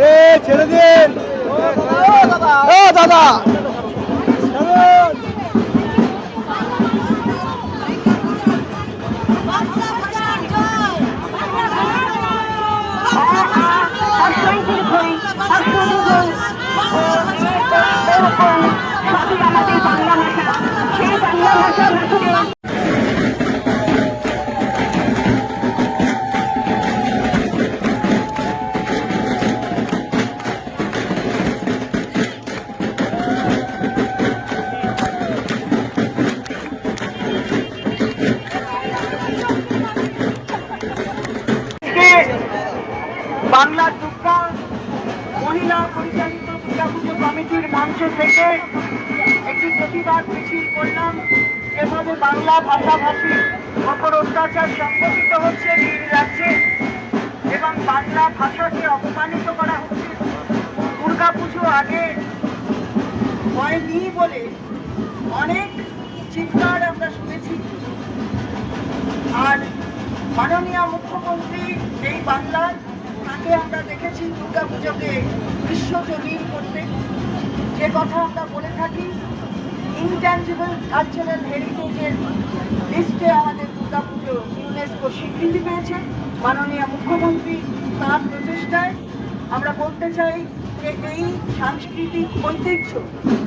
আরে ছেড়ে দিন। ও দাদা। আমাদের বাংলার দুর্গা মহিলা পরিচালিত দুর্গাপুজো কমিটির মঞ্চ থেকে একটি প্রতিবাদ মিছিল করলাম। যেভাবে বাংলা ভাষাভাষী ওপর অত্যাচার সংগঠিত হচ্ছে নীল রাজ্যে এবং বাংলা ভাষাকে অপমানিত করা হচ্ছে। দুর্গাপুজো আগে হয়নি বলে অনেক চিৎকার আমরা শুনেছি। আর মাননীয় মুখ্যমন্ত্রী এই বাংলার তাকে আমরা দেখেছি দুর্গা পুজোকে বিশ্বজনীন করতে। যে কথা আমরা বলে থাকি ইনট্যাঞ্জিবল কালচারাল হেরিটেজের লিস্টে আমাদের দুর্গা পুজো ইউনেস্কো স্বীকৃতি পেয়েছে। মাননীয় মুখ্যমন্ত্রী তার প্রচেষ্টায় আমরা বলতে চাই যে এই সাংস্কৃতিক ঐতিহ্য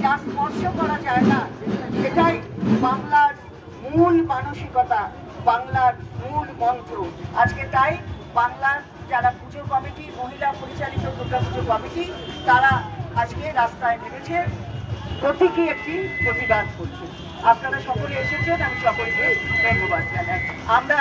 যা স্পর্শ করা যায় না, সেটাই বাংলার মূল মানসিকতা। বাংলার মূল মন্ত্র। আজকে তাই বাংলার যারা পুজো কমিটি, মহিলা পরিচালিত দুর্গা পুজো কমিটি, তারা আজকে রাস্তায় নেমেছে। প্রতীকী একটি প্রতিবাদ করছে। আপনারা সকলে এসেছেন, আমি সকলকে ধন্যবাদ জানাই। আমরা